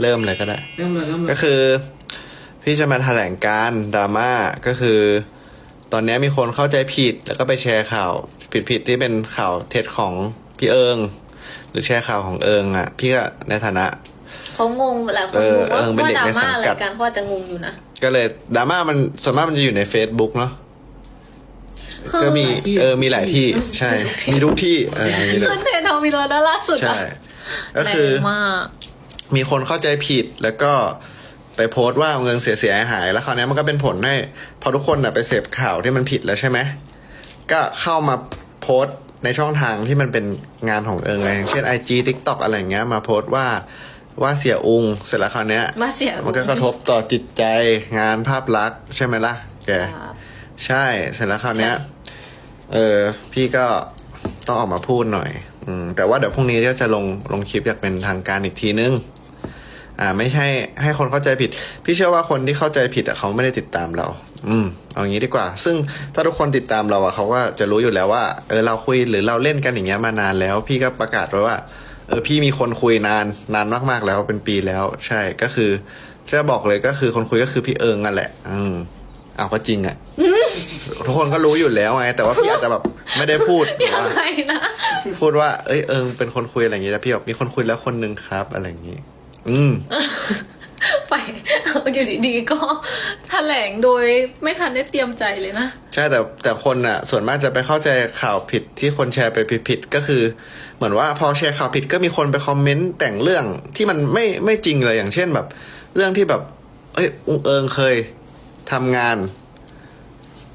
เริ่มเลยก็ได้ เริ่มเลยเริ่มเลยก็คือ พี่จะมาแถลงการดราม่าก็คือ ตอนนี้มีคนเข้าใจผิด แล้วก็ไปแชร์ข่าวผิดๆที่เป็นข่าวเท็จของพี่เอิงหรือแชร์ข่าวของเอิงอะ พี่ก็ในฐานะเขางงหลายคนเอองงว่าเออเป็นว่าเด็กดราในสัม่างอะไรกัดกันเพราะว่าจะงงอยู่นะ ก็เลยดราม่ามันส่วนมากมันจะอยู่ใน Facebook เนาะคือก็มีเออมีหลายที่ใช่ มีทุกที่เออมีเลยคอนเทนต์ทองมีแล้วนะล่าสุดใช่อะก็คือแรง มากมีคนเข้าใจผิดแล้วก็ไปโพสต์ว่าเงินเสียเสียหายๆแล้วคราวนี้มันก็เป็นผลให้พอทุกคนน่ะไปเสพข่าวที่มันผิดแล้วใช่ไหมก็เข้ามาโพสต์ในช่องทางที่มันเป็นงานของเอิงไงอย่างเช่น IG TikTok อะไรอย่างเงี้ยมาโพสต์ว่าว่าเสียอุงเสร็จแล้วคราวเนี้ยมาเสียมันก็กระทบต่อจิตใจงานภาพลักษณ์ใช่ไหมล่ะแกครับใช่เสร็จแล้วคราวเนี้ยใช่เออพี่ก็ต้องออกมาพูดหน่อย อืมแต่ว่าเดี๋ยวพรุ่งนี้ก็จะลงลงคลิปอยากเป็นทางการอีกทีนึง อ่า ไม่ใช่ให้คนเข้าใจผิด พี่เชื่อว่าคนที่เข้าใจผิดอะเขาไม่ได้ติดตามเรา อืมเอางี้ดีกว่า ซึ่งถ้าทุกคนติดตามเราอะเขาก็จะรู้อยู่แล้วว่าเออเราคุยหรือเราเล่นกันอย่างเงี้ยมานานแล้ว พี่ก็ประกาศไว้ว่าเออพี่มีคนคุยนานนานมากๆแล้วเป็นปีแล้ว ใช่ก็คือจะบอกเลยก็คือคนคุยก็คือพี่เอิงนั่นแหละ อืมเอาก็จริงอะ ทุกคนก็รู้อยู่แล้วไง แต่ว่าพี่อาจจะแบบไม่ได้พูดหรือยังว่าไงนะพูดว่า เอ้ยเอิงเป็นคนคุยอะไรอย่างงี้แต่พี่แบบมีคนคุยแล้วคนหนึ่งครับ อะไรอย่างงี้ อืม ไปอยู่ดีๆก็แถลงโดยไม่ทันได้เตรียมใจเลยนะ ใช่แต่แต่คนอะ ส่วนมากจะไปเข้าใจข่าวผิดที่คนแชร์ไปผิดๆก็คือ เหมือนว่าพอแชร์ข่าวผิดก็มีคนไปคอมเมนต์แต่งเรื่องที่มันไม่ไม่จริงเลยอย่างเช่นแบบ เรื่องที่แบบ เอ้ยอุงเอิงเคยทำงาน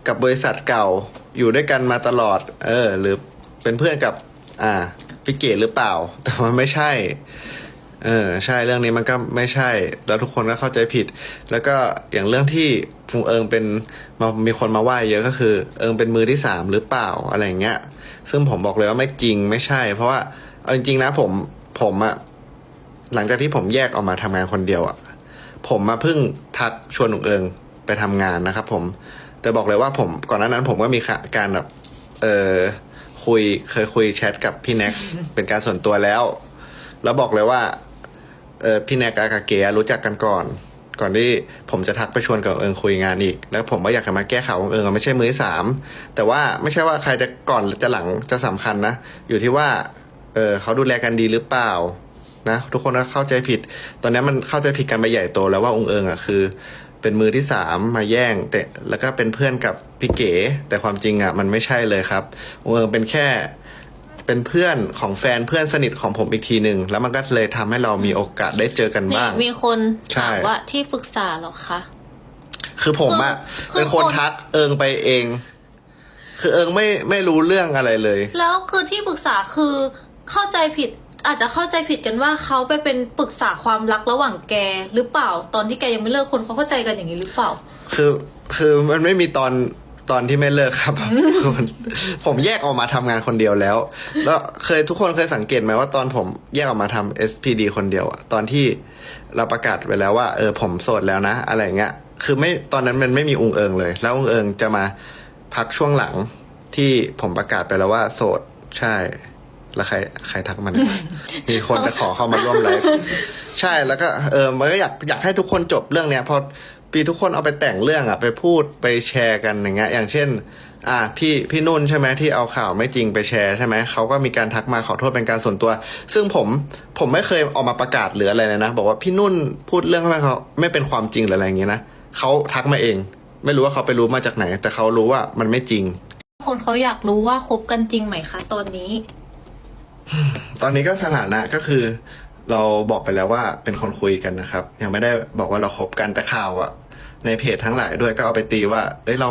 กับบริษัทเก่าอยู่ด้วยกันมาตลอด เออ หรือเป็นเพื่อนกับ อ่าพี่เกดหรือเปล่า แต่มันไม่ใช่ เออ ใช่เรื่องนี้มันก็ไม่ใช่ แล้วทุกคนก็เข้าใจผิด แล้วก็อย่างเรื่องที่ฟุงเอิงเป็นมามีคนมาไหว่าเยอะก็คือ เอิงเป็นมือที่สามหรือเปล่าอะไรอย่างเงี้ย ซึ่งผมบอกเลยว่าไม่จริงไม่ใช่ เพราะว่าเอาจริงๆนะผมผมอะหลังจากที่ผมแยกออกมาทำงานคนเดียวอะผมมาเพิ่งทักชวนหนุ่งเอิงไปทำงานนะครับผม แต่บอกเลยว่าผมก่อนหน้านั้นผมก็มีการแบบเออคุยเคยคุยแชทกับพี่แน็กเป็นการส่วนตัวแล้ว แล้วบอกเลยว่าเออพี่แนกกับเก๋รู้จักกันก่อน ก่อนที่ผมจะทักไปชวนกับเอิงคุยงานอีก แล้วผมก็อยากจะมาแก้ข่าวของเอิงอะไม่ใช่มือที่สามแต่ว่าไม่ใช่ว่าใครจะก่อนหรือจะหลังจะสำคัญนะ อยู่ที่ว่าเออเขาดูแลกันดีหรือเปล่านะทุกคนก็เข้าใจผิด ตอนนี้มันเข้าใจผิดกันไปใหญ่โตแล้วว่าองค์เอิงอะคือ เป็นมือที่สามมาแย่งแต่แล้วก็เป็นเพื่อนกับพี่เก๋ แต่ความจริงอะมันไม่ใช่เลยครับองค์เอิงเป็นแค่เป็นเพื่อนของแฟนเพื่อนสนิทของผมอีกทีหนึ่งแล้วมันก็เลยทำให้เรามีโอกาสได้เจอกันนี่บ้าง มีคนใช่ถามว่าที่ปรึกษาเหรอคะคือผมอะคือเป็นคนคนทักเอิงไปเอง คือเอิงไม่ไม่รู้เรื่องอะไรเลย แล้วคือที่ปรึกษาคือเข้าใจผิด อาจจะเข้าใจผิดกันว่าเขาไปเป็นปรึกษาความรักระหว่างแกหรือเปล่า ตอนที่แกยังไม่เลิกคนเขาเข้าใจกันอย่างนี้หรือเปล่า คือคือมันไม่มีตอนตอนที่ไม่เลิกครับคือมันผมแยกออกมาทำงานคนเดียวแล้ว แล้วเคยทุกคนเคยสังเกตไหมว่าตอนผมแยกออกมาทำ SPD คนเดียวอะตอนที่เราประกาศไปแล้วว่าเออผมโสดแล้วนะ อะไรเงี้ย คือไม่ตอนนั้นมันไม่มีองค์เอิงเลย แล้วองค์เอิงจะมาพักช่วงหลังที่ผมประกาศไปแล้วว่าโสดใช่ แล้วใครใครทักมาเนี่ยมีคนจะขอเข้ามาร่วมไลฟ์ใช่แล้วก็เออมันก็อยากอยากให้ทุกคนจบเรื่องเนี้ยเพอปีทุกคนเอาไปแต่งเรื่องอะไปพูดไปแชร์กันอย่างเงี้ย อย่างเช่น อ่าพี่พี่นุ่นใช่ไหมที่เอาข่าวไม่จริงไปแชร์ใช่ไหมเขาก็มีการทักมาขอโทษเป็นการส่วนตัว ซึ่งผมผมไม่เคยออกมาประกาศหรืออะไรเลยนะ บอกว่าพี่นุ่นพูดเรื่องไม่เขาไม่เป็นความจริงหรืออะไรอย่างเงี้ยนะเขาทักมาเอง ไม่รู้ว่าเขาไปรู้มาจากไหน แต่เขารู้ว่ามันไม่จริง คนเขาอยากรู้ว่าคบกันจริงไหมคะตอนนี้ ตอนนี้ก็สถานะก็คือ เราบอกไปแล้วว่าเป็นคนคุยกันนะครับ ยังไม่ได้บอกว่าเราคบกันแต่ข่าวอะในเพจทั้งหลายด้วยก็เอาไปตีว่า เอ้ยเรา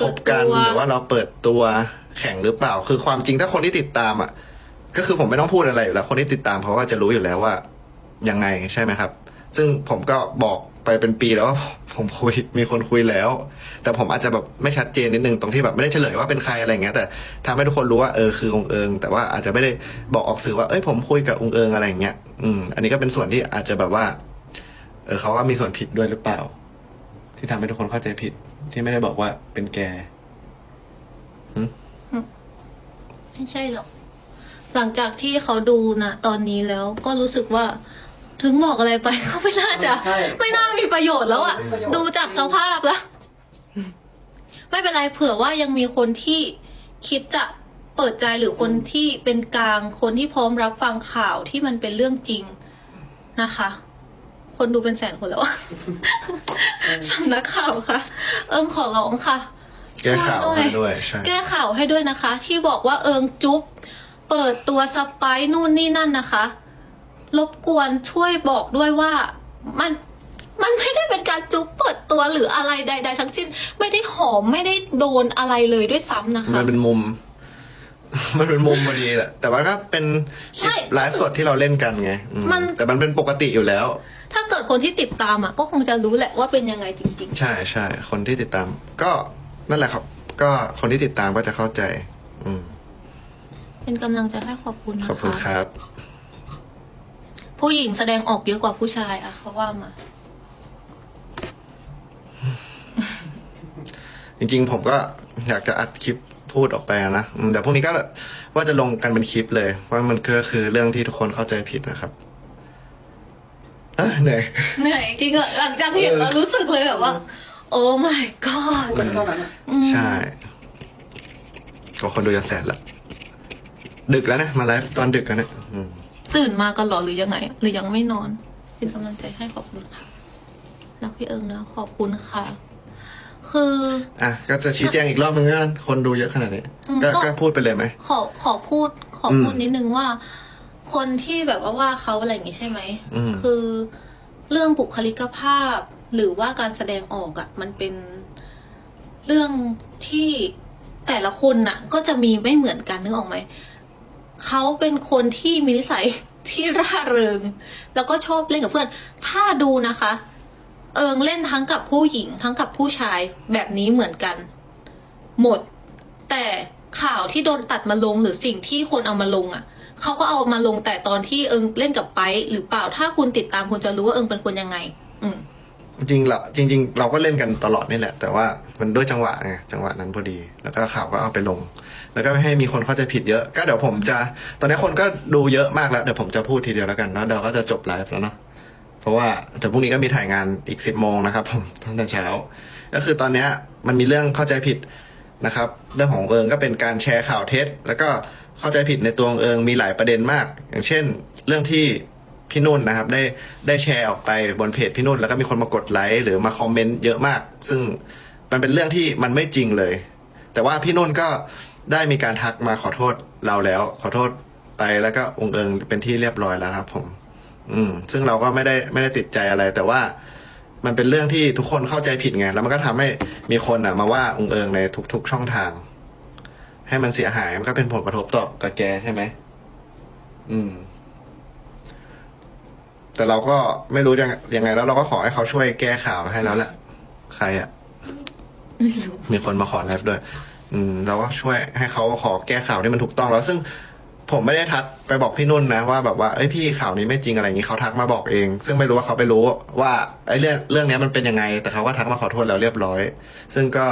คบกันเปิดตัวหรือว่าเราเปิดตัวแข่งหรือเปล่า คือความจริงถ้าคนที่ติดตามอะก็คือผมไม่ต้องพูดอะไรอยู่แล้ว คนที่ติดตามเขาก็จะรู้อยู่แล้วว่ายังไงใช่ไหมครับ ซึ่งผมก็บอก ไปเป็นปีแล้วผมคุยมีคนคุยแล้ว แต่ผมอาจจะแบบไม่ชัดเจนนิดนึงตรงที่แบบไม่ได้เฉลยว่าเป็นใครอะไรเงี้ยแต่ทำให้ทุกคนรู้ว่าเออคือองค์เอิง แต่ว่าอาจจะไม่ได้บอกออกสื่อว่าเอ้ยผมคุยกับองค์เอิงอะไรเงี้ยอืมอันนี้ก็เป็นส่วนที่อาจจะแบบว่า เออเขาว่ามีส่วนผิดด้วยหรือเปล่า ที่ทำให้ทุกคนเข้าใจผิด ที่ไม่ได้บอกว่าเป็นแกไม่ใช่หรอกหลังจากที่เขาดูนะตอนนี้แล้วก็รู้สึกว่า ถึงบอกอะไรไปก็ไม่น่าจะ ใช่ ไม่น่ามีประโยชน์แล้วอะไม่มีประโยชน์ดูจากสภาพแล้ว ไม่เป็นไรเผื่อว่ายังมีคนที่คิดจะเปิดใจหรือคนที่เป็นกลาง คนที่พร้อมรับฟังข่าวที่มันเป็นเรื่องจริงนะคะ คนดูเป็นแสนคนแล้วอะสำนักข่าวค่ะ เอิงขอร้องค่ะ แก้ข่าวช่วยให้ด้วยด้วยใช่ แก้ข่าวให้ด้วยนะคะ ที่บอกว่าเอิงจุ๊บเปิดตัวสไปซ์นู่นนี่นั่นนะคะ รบกวนช่วยบอกด้วยว่ามันมันไม่ได้เป็นการจุ๊บเปิดตัวหรืออะไรใด ๆ ทั้งสิ้น ไม่ได้หอมไม่ได้โดนอะไรเลยด้วยซ้ำนะคะ มันเป็นมุม มันเป็นมุมพอดีแหละแต่ว่าก็เป็นคลิปใช่ไลฟ์สดที่เราเล่นกันไงอืมมัน แต่มันเป็นปกติอยู่แล้ว ถ้าเกิดคนที่ติดตามอะก็คงจะรู้แหละว่าเป็นยังไงจริง ใช่ใช่คนที่ติดตาม ก็นั่นแหละครับ ก็คนที่ติดตามก็จะเข้าใจ อืมๆ เป็นกำลังใจให้ขอบคุณนะคะขอบคุณครับ ผู้หญิงแสดงออกเยอะกว่าผู้ชายอะเขาว่ามา จริงๆ ผมก็อยากจะอัดคลิปพูดออกไปนะอืมแต่พรุ่งนี้ก็ว่าจะลงกันเป็นคลิปเลยว่ามันก็คือเรื่องที่ทุกคนเข้าใจผิดนะครับเอ้ยเหนื่อย เหนื่อยจริงอะหลังจากเห็นเออ แล้วรู้สึกเลยแบบว่า โอ้ my god มันเท่านั้นอะอืมใช่ก็คนดูจะแสนละ ดึกแล้วนะ มาไลฟ์ตอนดึกแล้วเนะอืม ตื่นมากันเหรอหรือยังไง หรือยังไม่นอนเป็นกำลังใจให้ขอบคุณค่ะรักพี่เอิงนะ ขอบคุณค่ะ คือ อะก็จะชี้แจงอีกรอบนึงนะคนดูเยอะขนาดนี้อืมก็ก็ ก็พูดไปเลยไหม ขอขอพูดขอพูดอืมนิดนึงว่า คนที่แบบว่าว่าเขาอะไรอย่างงี้ใช่ไหมอืม คือเรื่องบุคลิกภาพ หรือว่าการแสดงออกอะมันเป็นเรื่องที่แต่ละคนน่ะ ก็จะมีไม่เหมือนกันนึกออกไหม เขาเป็นคนที่มีนิสัยที่ร่าเริง แล้วก็ชอบเล่นกับเพื่อน ถ้าดูนะคะ เอิงเล่นทั้งกับผู้หญิง ทั้งกับผู้ชายแบบนี้เหมือนกัน หมด แต่ข่าวที่โดนตัดมาลงหรือสิ่งที่คนเอามาลงอะเขาก็เอามาลงแต่ตอนที่เอิงเล่นกับไปหรือเปล่าถ้าคุณติดตามคุณจะรู้ว่าเอิงเป็นคนยังไง อืม จริงเราจริง ๆ เราก็เล่นกันตลอดนี่แหละ แต่ว่ามันด้วยจังหวะไงจังหวะนั้นพอดี แล้วก็ข่าวก็เอาไปลง แล้วก็ไม่ให้มีคนเข้าใจผิดเยอะ ก็เดี๋ยวผมจะ ตอนนี้คนก็ดูเยอะมากแล้วเดี๋ยวผมจะพูดทีเดียวแล้วกันแล้วเดี๋ยวก็จะจบไลฟ์แล้วเนาะเพราะว่าเดี๋ยวพรุ่งนี้ก็มีถ่ายงานอีกสิบโมงนะครับ ผมตั้งแต่เช้า ก็คือตอนเนี้ยมันมีเรื่องเข้าใจผิดนะครับ เรื่องของเอิงก็เป็นการแชร์ข่าวเท็จ แล้วก็เข้าใจผิดในตัวเอิงมีหลายประเด็นมาก อย่างเช่น เรื่องที่ พี่นุ่นนะครับ ได้ได้แชร์ออกไปบนเพจพี่นุ่น แล้วก็มีคนมากดไลค์หรือมาคอมเมนต์เยอะมาก ซึ่งมันเป็นเรื่องที่มันไม่จริงเลย แต่ว่าพี่นุ่นก็ได้มีการทักมาขอโทษเราแล้ว ขอโทษไปแล้วก็องค์เอิงเป็นที่เรียบร้อยแล้วครับ ผม อืม ซึ่งเราก็ไม่ได้ไม่ได้ติดใจอะไร แต่ว่ามันเป็นเรื่องที่ทุกคนเข้าใจผิดไงแล้วมันก็ทำให้มีคนอะ มาว่าองค์เอิงในทุก ๆ ช่องทาง ให้มันเสียหายมันก็เป็นผลกระทบต่อกับแกใช่ไหมอืม แต่เราก็ไม่รู้ยังยังไงแล้วเราก็ขอให้เขาช่วยแก้ข่าวให้แล้วแหละใครอะไม่รู้มีคนมาขอไลฟ์ด้วย อืมเราก็ช่วยให้เขาขอแก้ข่าวที่มันถูกต้องแล้วซึ่งผมไม่ได้ทักไปบอกพี่นุ่นนะว่าแบบว่าเอ้ยพี่ข่าวนี้ไม่จริงอะไรอย่างนี้เขาทักมาบอกเอง ซึ่งไม่รู้ว่าเขาไปรู้ว่าไอ้เรื่องเรื่องเนี้ยมันเป็นยังไง แต่เขาก็ทักมาขอโทษแล้วเรียบร้อย ซึ่งก็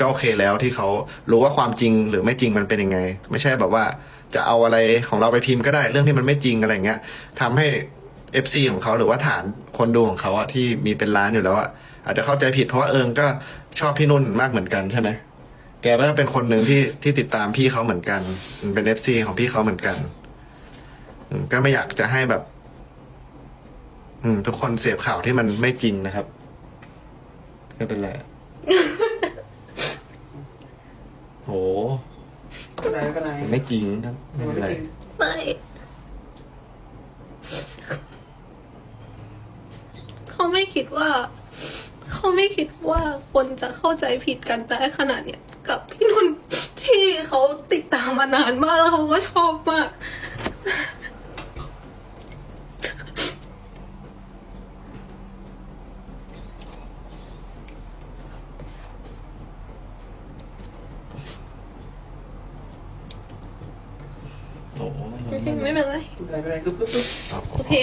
ก็โอเคแล้วที่เขารู้ว่าความจริงหรือไม่จริงมันเป็นยังไง ไม่ใช่แบบว่าจะเอาอะไรของเราไปพิมพ์ก็ได้ เรื่องที่มันไม่จริงอะไรเงี้ยทำให้ FC ของเขาหรือว่าฐานคนดูของเขาอะที่มีเป็นล้านอยู่แล้วอะอาจจะเข้าใจผิดเพราะว่าเอิงก็ชอบพี่นุ่นมากเหมือนกันใช่ไหมแกก็เป็นคนหนึ่งที่ที่ติดตามพี่เขาเหมือนกัน เป็นเอฟซีของพี่เขาเหมือนกันอืมก็ไม่อยากจะให้แบบ อืม ทุกคนเสพข่าวที่มันไม่จริงนะครับไม่เป็นไรโหไม่เป็นไรไม่เป็นไรมันไม่จริงครับไม่มันเป็นไม่ไรจริงไม่ เขาไม่คิดว่า เขาไม่คิดว่าคนจะเข้าใจผิดกันได้ขนาดเนี้ยกับพี่นุ่นที่เขาติดตามมานานมากแล้วเขาก็ชอบมากโอ้โหโอเคไม่เป็นไรไม่เป็นไรไม่เป็นไรลุกลุกลุกตอบโอเค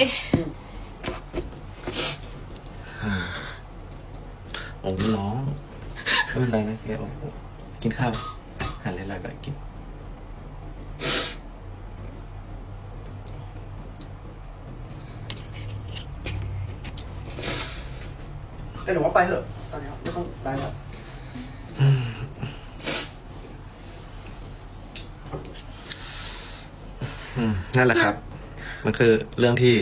โอ้ร้องไม่เป็นไรนะแกกินข้าวหันเลยแล้ยๆกินแต่หนูว่าไปเถอะตอนนี้ไม่ต้องไลฟ์แล้วนั่นแหละครับ มันคือเรื่องที่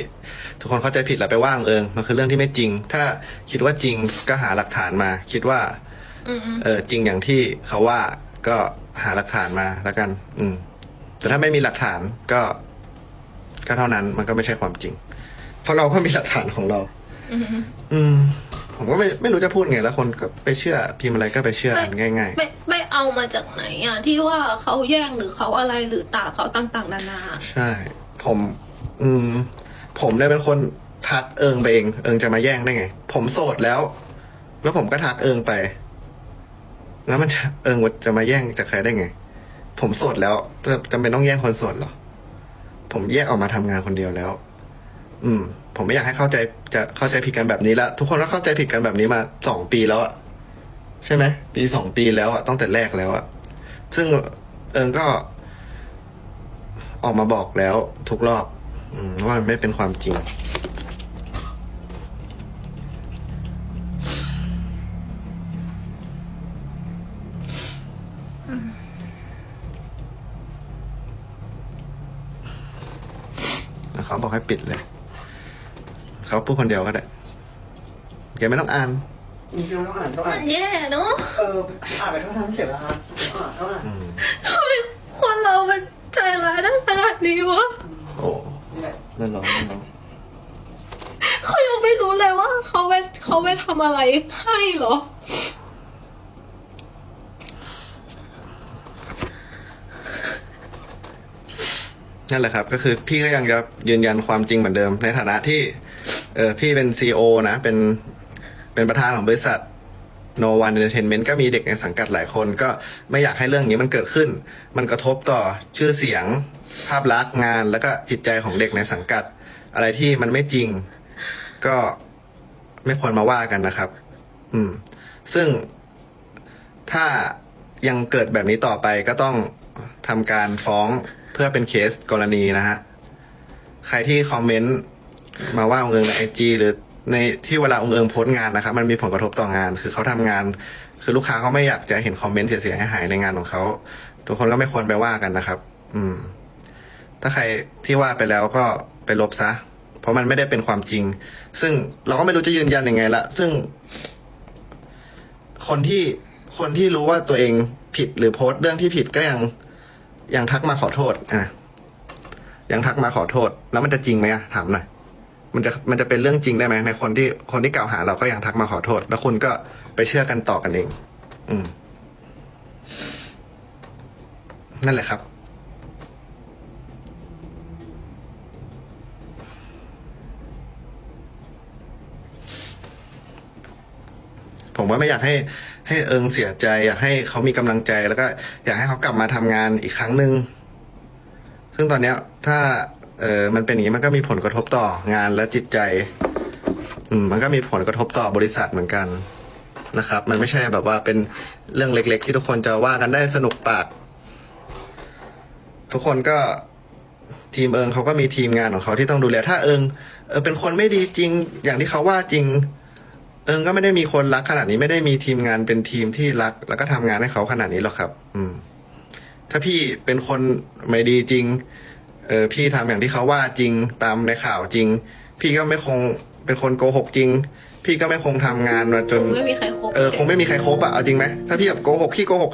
ทุกคนเข้าใจผิดแล้วไปว่างเอิงมันคือเรื่องที่ไม่จริง ถ้าคิดว่าจริงก็หาหลักฐานมา คิดว่าอืมอืมเออจริงอย่างที่เขาว่าก็หาหลักฐานมาแล้วกัน อืม แต่ถ้าไม่มีหลักฐานก็ ก็เท่านั้นมันก็ไม่ใช่ความจริง เพราะเราก็มีหลักฐานของเรา อืมอืมอืมผมก็ไม่ไม่รู้จะพูดไงแล้วคนก็ไปเชื่อพิมพ์อะไรก็ไปเชื่อกันง่ายไม่ไม่เอามาจากไหนอะที่ว่าเขาแย่งหรือเขาอะไรหรือตาเขาต่างๆนานาๆใช่ ผม อืม ผมเนี่ยเป็นคนทักเอิงไปเอง เอิงจะมาแย่งได้ไง ผมโสดแล้ว แล้วผมก็ทักเอิงไป แล้วมันจะเอิงจะมาแย่งจากใครได้ไง ผมโสดแล้วจะจำเป็นต้องแย่งคนโสดเหรอ ผมแยกออกมาทำงานคนเดียวแล้ว อืม ผมไม่อยากให้เข้าใจจะเข้าใจผิดกันแบบนี้ละทุกคนก็เข้าใจผิดกันแบบนี้มาสองปีแล้วอะใช่ไหมปีสองปีแล้วอะตั้งแต่แรกแล้วอะซึ่งเอิงก็ออกมาบอกแล้วทุกรอบ ว่ามันไม่เป็นความจริงแล้วเขาบอกให้ปิดเลย เขาพูดคนเดียวก็ได้แกไม่ต้องอ่านจริงๆต้องอ่านต้องมัอ่านนแย่เนาะเอออ่านไปทั้งทางเสียเวลาอ่านต้องอ่านอืมทำไมคนเรามันใจร้ายได้ขนาดนี้วะโอ้นี่แหละ ไม่ร้องไม่ร้องเขายังไม่รู้เลยว่าเขาไปเขาไปทำอะไรให้เหรอ นั่นแหละครับ ก็คือพี่ก็ยังจะยืนยันความจริงเหมือนเดิม ในฐานะที่ เออพี่เป็นซีอนะ เป็นเป็นประธานของบริษัท No One Entertainment ก็มีเด็กในสังกัดหลายคนก็ไม่อยากให้เรื่องนี้มันเกิดขึ้น มันกระทบต่อชื่อเสียง ภาพลักษณ์งานแล้วก็จิตใจของเด็กในสังกัด อะไรที่มันไม่จริง ก็ไม่ควรมาว่ากันนะครับ อืม ซึ่งถ้ายังเกิดแบบนี้ต่อไปก็ต้องทำการฟ้องเพื่อเป็นเคสกรณีนะฮะ ใครที่คอมเมนต์มาว่าองค์เอิงในไอจีหรือ ในที่เวลาองค์เอิงโพสต์งานนะครับมันมีผลกระทบต่องาน คือเขาทำงาน คือลูกค้าเขาไม่อยากจะเห็นคอมเมนต์เสียหายในงานของเขาทุกคนก็ไม่ควรไปว่ากันนะครับ อืม ถ้าใครที่ว่าไปแล้วก็ไปลบซะ เพราะมันไม่ได้เป็นความจริง ซึ่งเราก็ไม่รู้จะยืนยันยังไงละซึ่ง คนที่คนที่รู้ว่าตัวเองผิดหรือโพสต์เรื่องที่ผิดก็ยังยังทักมาขอโทษอะยังทักมาขอโทษ แล้วมันจะจริงไหมอะถามหน่อย มันจะมันจะเป็นเรื่องจริงได้ไหมในคนที่คนที่กล่าวหาเราก็ยังทักมาขอโทษ แล้วคุณก็ไปเชื่อกันต่อกันเอง อืม นั่นแหละครับ ผมว่าไม่อยากให้ ให้เอิงเสียใจ อยากให้เขามีกำลังใจแล้วก็ อยากให้เขากลับมาทำงานอีกครั้งหนึ่งซึ่งตอนเนี้ย ถ้า เออมันเป็นอย่างนี้มันก็มีผลกระทบต่องานและจิตใจ อืมมันก็มีผลกระทบต่อบริษัทเหมือนกันนะครับ มันไม่ใช่แบบว่าเป็นเรื่องเล็ก ๆ ที่ทุกคนจะว่ากันได้สนุกปาก ทุกคนก็ทีมเอิงเขาก็มีทีมงานของเขาที่ต้องดูแล ถ้าเอิงเออเป็นคนไม่ดีจริง อย่างที่เขาว่าจริง เอิงก็ไม่ได้มีคนรักขนาดนี้ไม่ได้มีทีมงานเป็นทีมที่รัก แล้วก็ทำงานให้เขาขนาดนี้หรอกครับ อืม ถ้าพี่เป็นคนไม่ดีจริง เออพี่ทำอย่างที่เขาว่าจริงตามในข่าวจริง พี่ก็ไม่คงเป็นคนโกหกจริง พี่ก็ไม่คงทำงานมาจนไม่มีใครคบเออคงไม่มีใครครบอะเอาจริงไหมถ้าพี่แบบโกหกพี่โกหก